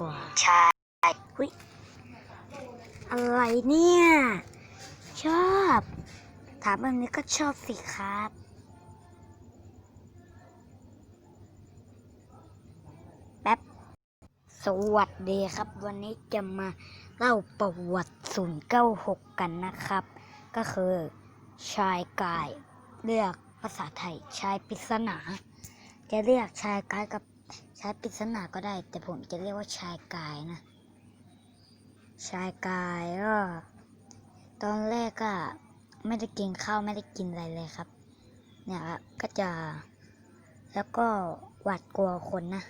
กว่า ใช่อะไรเนี่ย ชอบ ถามแบบนี้ก็ชอบสิครับ แป๊บ สวัสดีครับ วันนี้จะมาเล่าประวัติ 096 กันนะครับ ก็คือชายกายเรียกภาษาไทยชายปริศนา จะเรียกชายกายกับ ชายปริศนาก็ได้ แต่ผมจะเรียกว่าชายกายนะ ชายกายก็ตอนแรกก็ไม่ได้กินข้าวไม่ได้กินอะไรเลยครับ เนี่ยครับก็จะแล้วก็หวาดกลัวคนนะ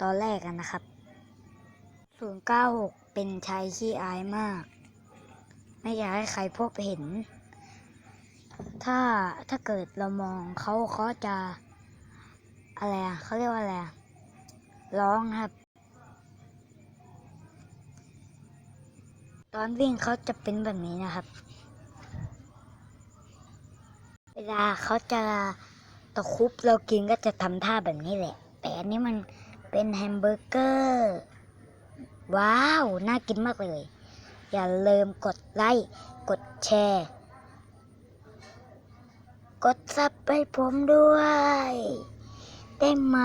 ตอนแรกกันนะครับ 096 เป็นชายขี้อายมาก ไม่อยากให้ใครพบเห็น ถ้าถ้าเกิดเรามองเขาเขาจะ อะไรอะเขาเรียกว่าอะไรอะร้องครับ ตอนวิ่งเขาจะเป็นแบบนี้นะครับ เวลาเขาจะตะคุบเรากินก็จะทำท่าแบบนี้แหละ แต่อันนี้มันเป็นแฮมเบอร์เกอร์ ว้าว น่ากินมากเลย อย่าลืมกดไลค์กดแชร์ กดซับให้ผมด้วย ได้ไหม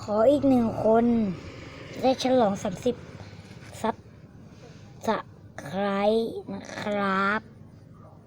ขออีกหนึ่งคน จะได้ฉลองสามสิบซับสไครนะครับ